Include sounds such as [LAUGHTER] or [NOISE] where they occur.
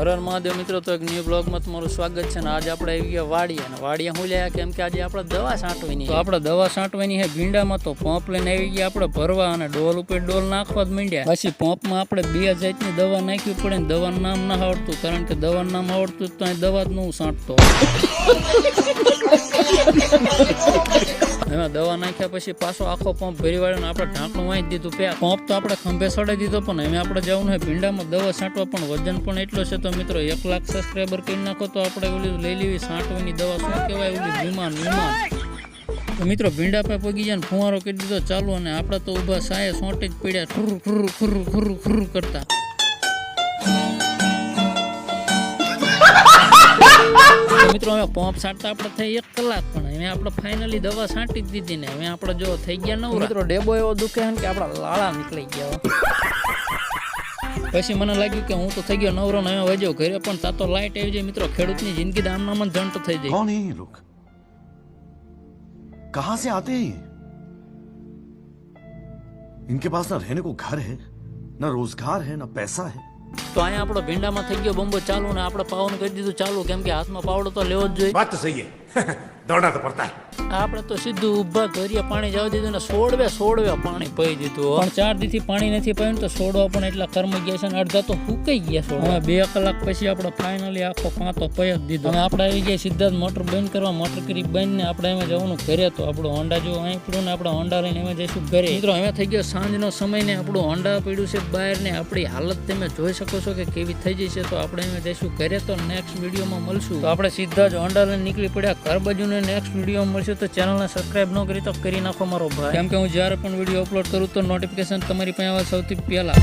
હરર મહાદેવ મિત્રો તો એક ન્યૂ બ્લોગમાં તમારું સ્વાગત છે ને આજે આપણે આવી ગયા વાડિયા અને વાડીએ હું લ્યા કેમ કે આજે આપણે દવા છાંટવાની તો આપણે દવા છાંટવાની છે ભીંડામાં તો પંપ લઈને આવી ગયા આપણે ભરવા અને ડોલ ઉપર ડોલ નાખવા જ માંડ્યા. પછી પંપમાં આપણે બે જાતની દવા નાખવી પડે ને દવાનું નામ ના આવડતું કારણ કે દવાનું નામ આવડતું તો અહીં દવા જ ન છાંટતો. [LAUGHS] એમાં દવા નાખ્યા પછી પાછો આખો પંપ ભરી વાળ્યો આપણે ઢાંકણું વાંચી દીધું. પે પંપ તો આપણે ખંભે સડાઈ દીધો, પણ એમ આપણે જવું હોય ભીંડામાં દવા છાંટવા, પણ વજન પણ એટલો છે તો મિત્રો, એક લાખ સબસ્ક્રાઈબર કરી નાખો તો આપણે ઓલી લઈ લેવી છાંટવાની દવા. શું કહેવાય ઓલી વિમાન વિમાન. મિત્રો, ભીંડા પે પગી જાય ફુવારો કરી દીધો ચાલુ, અને આપણે તો ઊભા સાયે સોંટે જ પડ્યા ખુરુ ખુરુ ખુરુ ખુરુ ખુરુ કરતા. તો મિત્રો હવે પંપ છાંટતા આપણે થઈ એક કલાક પણ હવે આપણે ફાઇનલી દવા છાંટી જ દીધી ને હવે આપણે જો થઈ ગયા નવ મિત્રો ડેબો એવો દુખે છે ને કે આપણા લાળા નીકળી ગયા હો. પછી મને લાગ્યું કે હું તો થઈ ગયો નવરો ને હવે વજ્યો ઘરે પણ તાતો લાઈટ આવી જાય મિત્રો ખેડૂતની જિંદગી તો આમનામ જ જંટ થઈ જાય कौन है ये लोग कहां से आते हैं ये इनके पास ना रहने को घर है ना रोजगार है ना पैसा है તો અહીંયા આપણો ભીંડામાં થઈ ગયો બોમ્બો ચાલુ ને આપણે પાવન કરી દીધું ચાલુ. કેમ કે હાથમાં પાવડો તો લેવો જ જોઈએ. વાત સહી [LAUGHS] દોડા તો પડતા. આપણે તો સીધું ઊભા કરીએ પાણી જવા દીધું ને સોળવે સોળવે પાણી પી દીધું પણ ચાર દીથી પાણી નથી પડ્યું તો સોડવા પણ એટલા કર્મ ગયા છે ને અડધા તો હુકાઈ ગયા છે હવે બે કલાક પછી આપણે ફાઇનલી આખો કાંતો પઈ જ દીધો. અને આપણે આવી ગયા સીધા જ મોટર બંધ કરવા મોટર કરી બંધ ને આપણે એમાં જવાનું ઘરે તો. આપણો હોન્ડા જો અહીં પડ્યું ને આપણે હોન્ડા લઈને એમાં જઈશું ઘરે. મિત્રો હવે થઈ ગયો સાંજનો સમય ને આપણું હોન્ડા પીડ્યું છે બહાર ને. આપણી હાલત તમે જોઈ શકો છો કે કેવી થઈ જશે તો આપણે અહીંયા જઈશું ઘરે તો નેક્સ્ટ વિડીયોમાં મળશું. તો આપણે સીધા જ હોન્ડા લઈને નીકળી પડ્યા. ઘર બાજુને નેક્સ્ટ વીડિયો મળશે તો ચેનલને સબસ્ક્રાઈબ ન કરી તો કરી નાખો મારો ભાઈ. કેમ કે હું જ્યારે પણ વીડિયો અપલોડ કરું તો નોટિફિકેશન તમારી પાસે આવે સૌથી પહેલા.